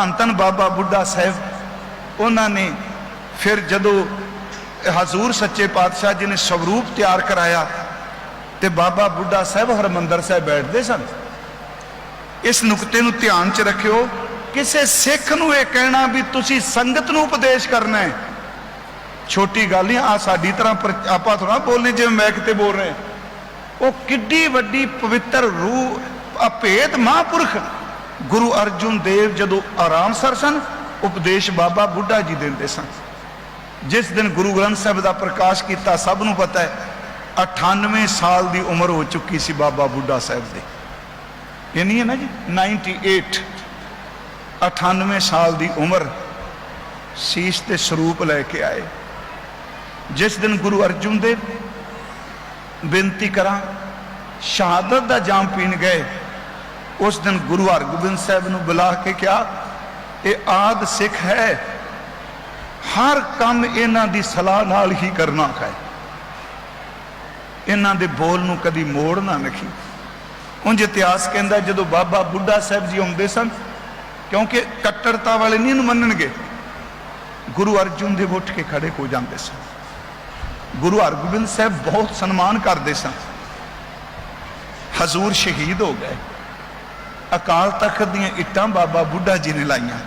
ਧੰਨ ਧੰਨ ਬਾਬਾ ਬੁੱਢਾ ਸਾਹਿਬ, ਉਹਨਾਂ ਨੇ ਫਿਰ ਜਦੋਂ ਹਜ਼ੂਰ ਸੱਚੇ ਪਾਤਸ਼ਾਹ ਜੀ ਨੇ ਸਵਰੂਪ ਤਿਆਰ ਕਰਾਇਆ ਤੇ ਬਾਬਾ ਬੁੱਢਾ ਸਾਹਿਬ ਹਰਮੰਦਰ ਸਾਹਿਬ ਬੈਠਦੇ ਸਨ। ਇਸ ਨੁਕਤੇ ਨੂੰ ਧਿਆਨ 'ਚ ਰੱਖਿਓ, ਕਿਸੇ ਸਿੱਖ ਨੂੰ ਇਹ ਕਹਿਣਾ ਵੀ ਤੁਸੀਂ ਸੰਗਤ ਨੂੰ ਉਪਦੇਸ਼ ਕਰਨਾ ਹੈ। ਛੋਟੀ ਗੱਲ ਨਹੀਂ ਆ ਸਾਡੀ ਤਰ੍ਹਾਂ ਆਪਾਂ ਥੋੜਾ ਬੋਲਨੇ, ਜਿਵੇਂ ਮੈਂ ਕਿਤੇ ਬੋਲ ਰਹੇ। ਉਹ ਕਿੱਡੀ ਵੱਡੀ ਪਵਿੱਤਰ ਰੂਹ ਅਭੇਦ ਮਹਾਂਪੁਰਖ। ਗੁਰੂ ਅਰਜੁਨ ਦੇਵ ਜਦੋਂ ਆਰਾਮ ਸਰ ਸਨ, ਉਪਦੇਸ਼ ਬਾਬਾ ਬੁੱਢਾ ਜੀ ਦਿੰਦੇ ਸਨ। ਜਿਸ ਦਿਨ ਗੁਰੂ ਗ੍ਰੰਥ ਸਾਹਿਬ ਦਾ ਪ੍ਰਕਾਸ਼ ਕੀਤਾ, ਸਭ ਨੂੰ ਪਤਾ ਹੈ 98 ਸਾਲ ਦੀ ਉਮਰ ਹੋ ਚੁੱਕੀ ਸੀ ਬਾਬਾ ਬੁੱਢਾ ਸਾਹਿਬ ਦੀ। ਇਹ ਨਹੀਂ ਹੈ ਨਾ ਜੀ 98 98 ਸਾਲ ਦੀ ਉਮਰ ਸੀਸ ਤੇ ਸਰੂਪ ਲੈ ਕੇ ਆਏ। ਜਿਸ ਦਿਨ ਗੁਰੂ ਅਰਜੁਨ ਦੇਵ ਬੇਨਤੀ ਕਰਾਂ, ਸ਼ਹਾਦਤ ਦਾ ਜਾਮ ਪੀਣ ਗਏ ਉਸ ਦਿਨ ਗੁਰੂ ਹਰਗੋਬਿੰਦ ਸਾਹਿਬ ਨੂੰ ਬੁਲਾ ਕੇ ਕਿਹਾ ਇਹ ਆਦ ਸਿੱਖ ਹੈ ਹਰ ਕੰਮ ਇਹਨਾਂ ਦੀ ਸਲਾਹ ਨਾਲ ਹੀ ਕਰਨਾ ਹੈ ਇਹਨਾਂ ਦੇ ਬੋਲ ਨੂੰ ਕਦੀ ਮੋੜ ਨਾ ਨਖੀ ਉਂਝ ਇਤਿਹਾਸ ਕਹਿੰਦਾ ਜਦੋਂ ਬਾਬਾ ਬੁੱਢਾ ਸਾਹਿਬ ਜੀ ਆਉਂਦੇ ਸਨ ਕਿਉਂਕਿ ਕੱਟੜਤਾ ਵਾਲੇ ਨਹੀਂ ਇਹਨੂੰ ਮੰਨਣਗੇ ਗੁਰੂ ਅਰਜੁਨ ਦੇ ਉੱਠ ਕੇ ਖੜੇ ਹੋ ਜਾਂਦੇ ਸਨ ਗੁਰੂ ਹਰਗੋਬਿੰਦ ਸਾਹਿਬ ਬਹੁਤ ਸਨਮਾਨ ਕਰਦੇ ਸਨ ਹਜ਼ੂਰ ਸ਼ਹੀਦ ਹੋ ਗਏ ਅਕਾਲ ਤਖਤ ਦੀਆਂ ਇੱਟਾਂ ਬਾਬਾ ਬੁੱਢਾ ਜੀ ਨੇ ਲਾਈਆਂ।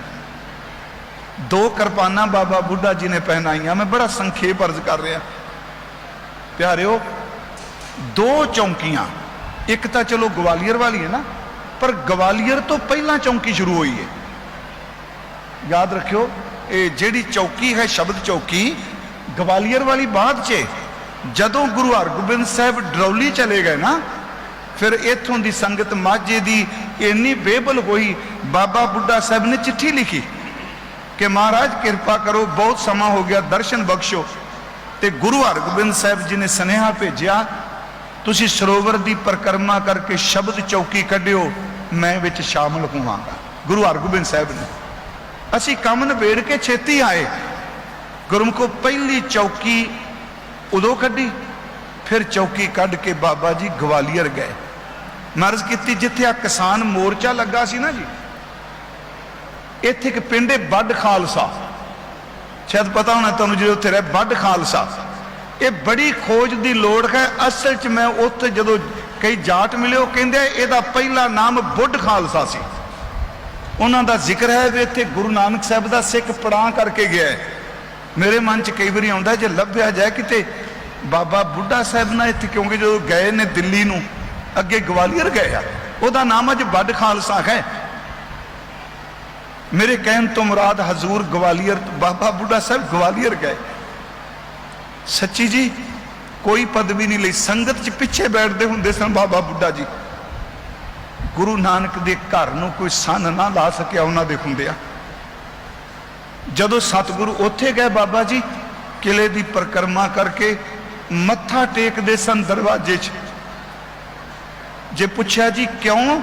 ਦੋ ਕਿਰਪਾਨਾਂ ਬਾਬਾ ਬੁੱਢਾ ਜੀ ਨੇ ਪਹਿਨਾਈਆਂ। ਮੈਂ ਬੜਾ ਸੰਖੇਪ ਅਰਜ਼ ਕਰ ਰਿਹਾ। ਪਿਆਰਿਓ, ਦੋ ਚੌਂਕੀਆਂ। ਇੱਕ ਤਾਂ ਚਲੋ ਗਵਾਲੀਅਰ ਵਾਲੀ ਹੈ ਨਾ, ਪਰ ਗਵਾਲੀਅਰ ਤੋਂ ਪਹਿਲਾਂ ਚੌਂਕੀ ਸ਼ੁਰੂ ਹੋਈ ਹੈ। ਯਾਦ ਰੱਖਿਓ, ਇਹ ਜਿਹੜੀ ਚੌਕੀ ਹੈ, ਸ਼ਬਦ ਚੌਕੀ, ਗਵਾਲੀਅਰ ਵਾਲੀ ਬਾਅਦ 'ਚ ਜਦੋਂ ਗੁਰੂ ਹਰਗੋਬਿੰਦ ਸਾਹਿਬ ਡਰੌਲੀ ਚਲੇ ਗਏ ਨਾ ਫਿਰ ਇੱਥੋਂ ਦੀ ਸੰਗਤ ਮਾਝੇ ਦੀ ਇੰਨੀ ਬੇਬਲ ਹੋਈ, ਬਾਬਾ ਬੁੱਢਾ ਸਾਹਿਬ ਨੇ ਚਿੱਠੀ ਲਿਖੀ ਕਿ ਮਹਾਰਾਜ ਕਿਰਪਾ ਕਰੋ, ਬਹੁਤ ਸਮਾਂ ਹੋ ਗਿਆ, ਦਰਸ਼ਨ ਬਖਸ਼ੋ। ਤੇ ਗੁਰੂ ਹਰਗੋਬਿੰਦ ਸਾਹਿਬ ਜੀ ਨੇ ਸੁਨੇਹਾ ਭੇਜਿਆ, ਤੁਸੀਂ ਸਰੋਵਰ ਦੀ ਪਰਿਕਰਮਾ ਕਰਕੇ ਸ਼ਬਦ ਚੌਕੀ ਕੱਢਿਓ, ਮੈਂ ਵਿੱਚ ਸ਼ਾਮਲ ਹੋਵਾਂਗਾ। ਗੁਰੂ ਹਰਗੋਬਿੰਦ ਸਾਹਿਬ ਨੇ। ਅਸੀਂ ਕੰਮ ਨਿਬੇੜ ਕੇ ਛੇਤੀ ਆਏ। ਗੁਰਮੁਖੋ ਪਹਿਲੀ ਚੌਕੀ ਉਦੋਂ ਕੱਢੀ ਫਿਰ ਚੌਕੀ ਕੱਢ ਕੇ ਬਾਬਾ ਜੀ ਗਵਾਲੀਅਰ ਗਏ। ਮਰਜ਼ ਕੀਤੀ ਜਿੱਥੇ ਆ ਕਿਸਾਨ ਮੋਰਚਾ ਲੱਗਾ ਸੀ ਨਾ ਜੀ। ਇੱਥੇ ਇੱਕ ਪਿੰਡ ਹੈ ਬੱਡ ਖਾਲਸਾ। ਸ਼ਾਇਦ ਪਤਾ ਹੋਣਾ ਤੁਹਾਨੂੰ ਜਿਹੜੇ ਉੱਥੇ ਰਹਿ ਬੱਡ ਖਾਲਸਾ। ਇਹ ਬੜੀ ਖੋਜ ਦੀ ਲੋੜ ਹੈ। ਅਸਲ 'ਚ ਮੈਂ ਉੱਥੇ ਜਦੋਂ ਕਈ ਜਾਟ ਮਿਲੇ, ਉਹ ਕਹਿੰਦੇ ਇਹਦਾ ਪਹਿਲਾ ਨਾਮ ਬੁੱਢ ਖਾਲਸਾ ਸੀ। ਉਹਨਾਂ ਦਾ ਜ਼ਿਕਰ ਹੈ ਵੀ ਇੱਥੇ ਗੁਰੂ ਨਾਨਕ ਸਾਹਿਬ ਦਾ ਸਿੱਖ ਪੜਾਂ ਕਰਕੇ ਗਿਆ ਮੇਰੇ ਮਨ 'ਚ ਕਈ ਵਾਰੀ ਆਉਂਦਾ ਜੇ ਲੱਭਿਆ ਜਾਏ ਕਿਤੇ ਬਾਬਾ ਬੁੱਢਾ ਸਾਹਿਬ ਨਾਲ ਇੱਥੇ ਕਿਉਂਕਿ ਜਦੋਂ ਗਏ ਨੇ ਦਿੱਲੀ ਨੂੰ, ਅੱਗੇ ਗਵਾਲੀਅਰ ਗਏ ਆ। ਉਹਦਾ ਨਾਮ ਅੱਜ ਵੱਡ ਖਾਲਸਾ ਹੈ। ਮੇਰੇ ਕਹਿਣ ਤੋਂ ਮੁਰਾਦ ਹਜ਼ੂਰ ਗਵਾਲੀਅਰ, ਬਾਬਾ ਬੁੱਢਾ ਸਾਹਿਬ ਗਵਾਲੀਅਰ ਗਏ। ਸੱਚੀ ਜੀ, ਕੋਈ ਪਦਵੀ ਨਹੀਂ ਲਈ। ਸੰਗਤ 'ਚ ਪਿੱਛੇ ਬੈਠਦੇ ਹੁੰਦੇ ਸਨ ਬਾਬਾ ਬੁੱਢਾ ਜੀ। ਗੁਰੂ ਨਾਨਕ ਦੇ ਘਰ ਨੂੰ ਕੋਈ ਸੰਨ ਨਾ ਲਾ ਸਕਿਆ ਉਹਨਾਂ ਦੇ ਹੁੰਦਿਆ। ਜਦੋਂ ਸਤਿਗੁਰੂ ਉੱਥੇ ਗਏ ਬਾਬਾ ਜੀ, ਕਿਲੇ ਦੀ ਪਰਿਕਰਮਾ ਕਰਕੇ ਮੱਥਾ ਟੇਕਦੇ ਸਨ ਦਰਵਾਜ਼ੇ 'ਚ। ਜੇ ਪੁੱਛਿਆ ਜੀ ਕਿਉਂ?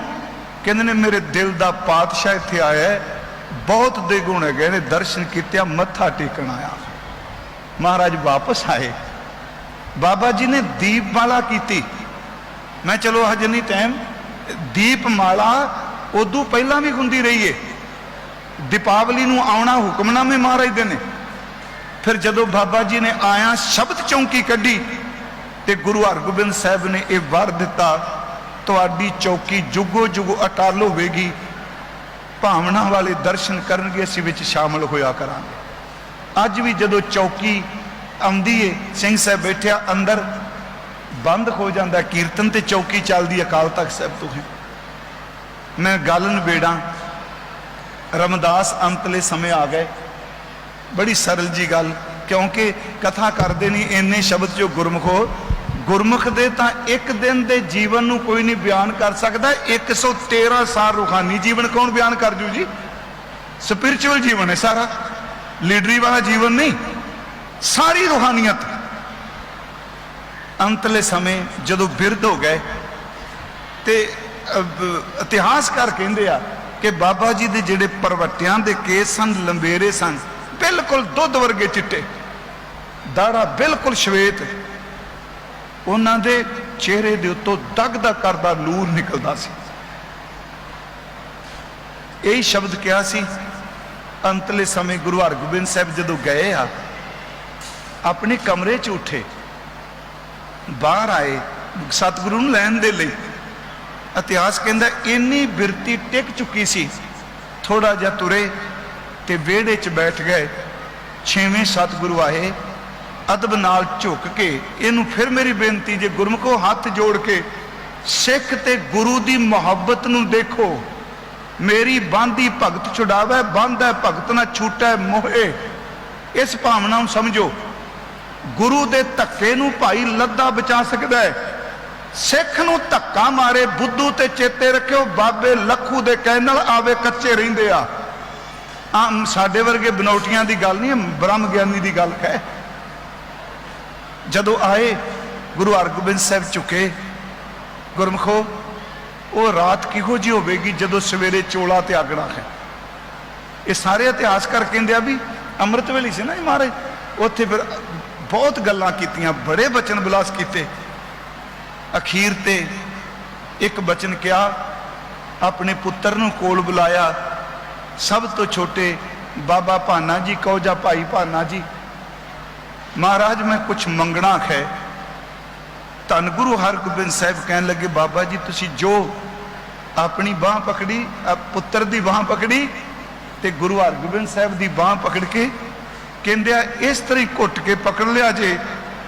ਕਹਿੰਦੇ ਨੇ, ਮੇਰੇ ਦਿਲ ਦਾ ਪਾਤਸ਼ਾਹ ਇੱਥੇ ਆਇਆ ਹੈ। ਬਹੁਤ ਦੇ ਗੁਣ ਹੈਗੇ ਨੇ, ਦਰਸ਼ਨ ਕੀਤਿਆ ਮੱਥਾ ਟੇਕਣ ਆਇਆ। ਮਹਾਰਾਜ ਵਾਪਸ ਆਏ। ਬਾਬਾ ਜੀ ਨੇ ਦੀਪਮਾਲਾ ਕੀਤੀ। ਮੈਂ ਚਲੋ, ਹਜੇ ਨਹੀਂ ਟਾਈਮ ਦੀਪਮਾਲਾ ਉਦੋਂ ਪਹਿਲਾਂ ਵੀ ਹੁੰਦੀ ਰਹੀ ਏ ਦੀਪਾਵਲੀ ਨੂੰ ਆਉਣਾ ਹੁਕਮਨਾਮੇ ਮਹਾਰਾਜ ਦੇ ਨੇ। ਫਿਰ ਜਦੋਂ ਬਾਬਾ ਜੀ ਨੇ ਆਇਆ, ਸ਼ਬਦ ਚੌਂਕੀ ਕੱਢੀ ਤੇ ਗੁਰੂ ਹਰਗੋਬਿੰਦ ਸਾਹਿਬ ਨੇ ਇਹ ਵਰ ਦਿੱਤਾ, ਤੁਹਾਡੀ ਚੌਕੀ ਜੁਗੋ ਜੁਗੋ ਅਟਲ ਹੋਵੇਗੀ, ਭਾਵਨਾ ਵਾਲੇ ਦਰਸ਼ਨ ਕਰਨਗੇ, ਅਸੀਂ ਵਿੱਚ ਸ਼ਾਮਲ ਹੋਇਆ ਕਰਾਂਗੇ। ਅੱਜ ਵੀ ਜਦੋਂ ਚੌਕੀ ਆਉਂਦੀ ਏ, ਸਿੰਘ ਸਾਹਿਬ ਬੈਠਿਆ, ਅੰਦਰ ਬੰਦ ਹੋ ਜਾਂਦਾ, ਕੀਰਤਨ ਤੇ ਚੌਕੀ ਚੱਲਦੀ ਅਕਾਲ ਤਖਤ ਸਾਹਿਬ ਤੋਂ ਹੈ। ਮੈਂ ਗੱਲ ਨਿਬੇੜਾਂ, ਰਮਦਾਸ ਅੰਤਲੇ ਸਮੇਂ ਆ ਗਏ। ਬੜੀ ਸਰਲ ਜੀ ਗੱਲ, ਕਿਉਂਕਿ ਕਥਾ ਕਰਦੇ ਨਹੀਂ ਇੰਨੇ ਸ਼ਬਦ ਜੋ ਗੁਰਮੁਖੋ ਗੁਰਮੁਖ ਦੇ ਤਾਂ ਇੱਕ ਦਿਨ ਦੇ ਜੀਵਨ ਨੂੰ ਕੋਈ ਨਹੀਂ ਬਿਆਨ ਕਰ ਸਕਦਾ 113 ਸਾਲ ਰੂਹਾਨੀ ਜੀਵਨ ਕੌਣ ਬਿਆਨ ਕਰ ਜੂ ਜੀ? ਸਪਿਰਚੁਅਲ ਜੀਵਨ ਹੈ ਸਾਰਾ ਲੀਡਰੀ ਵਾਲਾ ਜੀਵਨ ਨਹੀਂ, ਸਾਰੀ ਰੂਹਾਨੀਅਤ। ਅੰਤਲੇ ਸਮੇਂ ਜਦੋਂ ਬਿਰਧ ਹੋ ਗਏ, ਤੇ ਇਤਿਹਾਸਕਾਰ ਕਹਿੰਦੇ ਆ ਕਿ ਬਾਬਾ ਜੀ ਦੇ ਜਿਹੜੇ ਪਰਵਟਿਆਂ ਦੇ ਕੇਸ ਸਨ, ਲੰਬੇਰੇ ਸਨ ਬਿਲਕੁਲ ਦੁੱਧ ਵਰਗੇ ਚਿੱਟੇ। ਦਾੜਾ ਬਿਲਕੁਲ ਸ਼ਵੇਤ। ਉਹਨਾਂ ਦੇ ਚਿਹਰੇ ਦੇ ਉੱਤੋਂ ਦਗਦਾ ਕਰਦਾ ਨੂਰ ਨਿਕਲਦਾ ਸੀ। ਇਹ ਸ਼ਬਦ ਕਿਹਾ ਸੀ, ਅੰਤਲੇ ਸਮੇਂ ਗੁਰੂ ਹਰਗੋਬਿੰਦ ਸਾਹਿਬ ਜਦੋਂ ਗਏ ਆ, ਆਪਣੇ ਕਮਰੇ 'ਚ ਉੱਠੇ, ਬਾਹਰ ਆਏ, ਸਤਿਗੁਰੂ ਨੂੰ ਲੈਣ ਦੇ ਲਈ। ਇਤਿਹਾਸ ਕਹਿੰਦਾ, ਇੰਨੀ ਬਿਰਤੀ ਟਿਕ ਚੁੱਕੀ ਸੀ ਥੋੜਾ ਜਿਹਾ ਤੁਰੇ ਤੇ ਵਿਹੜੇ 'ਚ ਬੈਠ ਗਏ। ਛੇਵੇਂ ਸਤਿਗੁਰੂ ਆਏ, ਅਦਬ ਨਾਲ ਝੁੱਕ ਕੇ ਇਹਨੂੰ ਫਿਰ ਮੇਰੀ ਬੇਨਤੀ ਜੇ ਗੁਰਮੁਖੋ ਹੱਥ ਜੋੜ ਕੇ ਸਿੱਖ ਤੇ ਗੁਰੂ ਦੀ ਮੁਹੱਬਤ ਨੂੰ ਦੇਖੋ। ਮੇਰੀ ਬਾਂਦੀ ਭਗਤ ਛੁਡਾਵੇ, ਬੰਦ ਹੈ ਭਗਤ ਨਾ ਛੂਟੈ ਮੋਹੇ। ਇਸ ਭਾਵਨਾ ਨੂੰ ਸਮਝੋ, ਗੁਰੂ ਦੇ ਧੱਕੇ ਨੂੰ ਭਾਈ ਲੱਦਾ ਬਚਾ ਸਕਦਾ ਹੈ। ਸਿੱਖ ਨੂੰ ਧੱਕਾ ਮਾਰੇ, ਬੁੱਧੂ ਤੇ ਚੇਤੇ ਰੱਖਿਓ, ਬਾਬੇ ਲੱਖੂ ਦੇ ਕਹਿਣ ਨਾਲ ਆਵੇ ਕੱਚੇ ਰਹਿੰਦੇ ਆ। ਆਮ ਸਾਡੇ ਵਰਗੇ ਬਨੌਟੀਆਂ ਦੀ ਗੱਲ ਨਹੀਂ ਬ੍ਰਹਮ ਗਿਆਨੀ ਦੀ ਗੱਲ ਹੈ। ਜਦੋਂ ਆਏ, ਗੁਰੂ ਹਰਗੋਬਿੰਦ ਸਾਹਿਬ ਝੁਕੇ, ਗੁਰਮਖੋ, ਉਹ ਰਾਤ ਕਿਹੋ ਜੀ ਹੋਵੇਗੀ ਜਦੋਂ ਸਵੇਰੇ ਚੋਲਾ ਤੇ ਆਗਣਾ ਹੈ? ਇਹ ਸਾਰੇ ਇਤਿਹਾਸਕਾਰ ਕਹਿੰਦੇ ਆ ਵੀ ਅੰਮ੍ਰਿਤ ਵੇਲੇ ਸੀ ਨਾ ਇਹ ਮਹਾਰਾਜ? ਉੱਥੇ ਫਿਰ ਬਹੁਤ ਗੱਲਾਂ ਕੀਤੀਆਂ, ਬੜੇ ਬਚਨ ਬਿਲਾਸ ਕੀਤੇ। ਅਖੀਰ ਤੇ ਇੱਕ ਬਚਨ ਕਿਹਾ, ਆਪਣੇ ਪੁੱਤਰ ਨੂੰ ਕੋਲ ਬੁਲਾਇਆ ਸਭ ਤੋਂ ਛੋਟੇ ਬਾਬਾ ਭਾਨਾ ਜੀ, ਕਹੋ ਜਾਂ ਭਾਈ ਭਾਨਾ ਜੀ, ਮਹਾਰਾਜ ਮੈਂ ਕੁਝ ਮੰਗਣਾ ਹੈ ਧੰਨ ਗੁਰੂ ਹਰਗੋਬਿੰਦ ਸਾਹਿਬ ਕਹਿਣ ਲੱਗੇ, ਬਾਬਾ ਜੀ, ਤੁਸੀਂ ਜੋ ਆਪਣੀ ਬਾਹ ਪਕੜੀ ਪੁੱਤਰ ਦੀ ਬਾਹ ਪਕੜੀ ਤੇ ਗੁਰੂ ਹਰਗੋਬਿੰਦ ਸਾਹਿਬ ਦੀ ਬਾਹ ਪਕੜ ਕੇ ਕਹਿੰਦੇ ਆ, ਇਸ ਤਰ੍ਹਾਂ ਹੀ ਘੁੱਟ ਕੇ ਪਕੜ ਲਿਆ ਜੇ,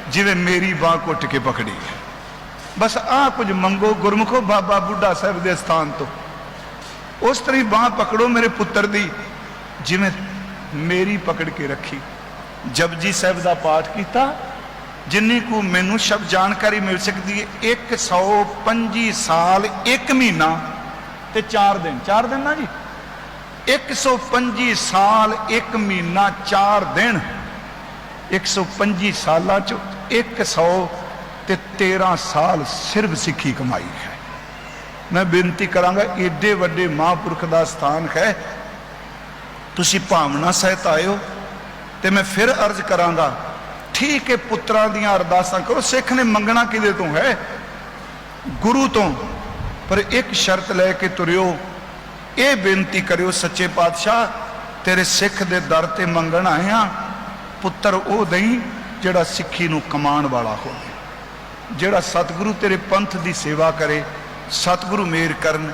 ਜਿਵੇਂ ਮੇਰੀ ਬਾਹ ਘੁੱਟ ਕੇ ਪਕੜੀ ਹੈ। ਬਸ ਆਹ ਕੁਝ ਮੰਗੋ, ਗੁਰਮੁਖੋ ਬਾਬਾ ਬੁੱਢਾ ਸਾਹਿਬ ਦੇ ਸਥਾਨ ਤੋਂ। ਉਸ ਤਰੀ ਹੀ ਬਾਹ ਪਕੜੋ ਮੇਰੇ ਪੁੱਤਰ ਦੀ, ਜਿਵੇਂ ਮੇਰੀ ਪਕੜ ਕੇ ਰੱਖੀ। ਜਪਜੀ ਸਾਹਿਬ ਦਾ ਪਾਠ ਕੀਤਾ, ਜਿੰਨੀ ਕੁ ਮੈਨੂੰ ਸ਼ਬਦ ਜਾਣਕਾਰੀ ਮਿਲ ਸਕਦੀ ਹੈ 125 ਸਾਲ 1 ਮਹੀਨਾ ਤੇ 4 ਦਿਨ। 4 ਦਿਨ ਨਾ ਜੀ? 125 ਸਾਲ 1 ਮਹੀਨਾ 4 ਦਿਨ। 125 ਸਾਲਾਂ ਚ 100 ਤੇ 13 ਸਾਲ ਸਿਰਫ ਸਿੱਖੀ ਕਮਾਈ ਹੈ। ਮੈਂ ਬੇਨਤੀ ਕਰਾਂਗਾ, ਏਡੇ ਵੱਡੇ ਮਹਾਂਪੁਰਖ ਦਾ ਸਥਾਨ ਹੈ। ਤੁਸੀਂ ਭਾਵਨਾ ਸਹਿਤ ਆਇਓ ਤੇ ਮੈਂ ਫਿਰ ਅਰਜ਼ ਕਰਾਂਗਾ, ਠੀਕ ਹੈ ਪੁੱਤਰਾਂ ਦੀਆਂ ਅਰਦਾਸਾਂ ਕਰੋ, ਸਿੱਖ ਨੇ ਮੰਗਣਾ ਕਿਹਦੇ ਤੋਂ ਹੈ? ਗੁਰੂ ਤੋਂ। ਪਰ ਇੱਕ ਸ਼ਰਤ ਲੈ ਕੇ ਤੁਰਿਓ, ਇਹ ਬੇਨਤੀ ਕਰਿਓ, ਸੱਚੇ ਪਾਤਸ਼ਾਹ, ਤੇਰੇ ਸਿੱਖ ਦੇ ਦਰ ਤੇ ਮੰਗਣ ਆਏ ਆ ਪੁੱਤਰ ਉਹ ਨਹੀਂ ਜਿਹੜਾ ਸਿੱਖੀ ਨੂੰ ਕਮਾਉਣ ਵਾਲਾ ਹੋਵੇ, ਜਿਹੜਾ ਸਤਿਗੁਰੂ ਤੇਰੇ ਪੰਥ ਦੀ ਸੇਵਾ ਕਰੇ ਸਤਿਗੁਰੂ ਮੇਰ ਕਰਨ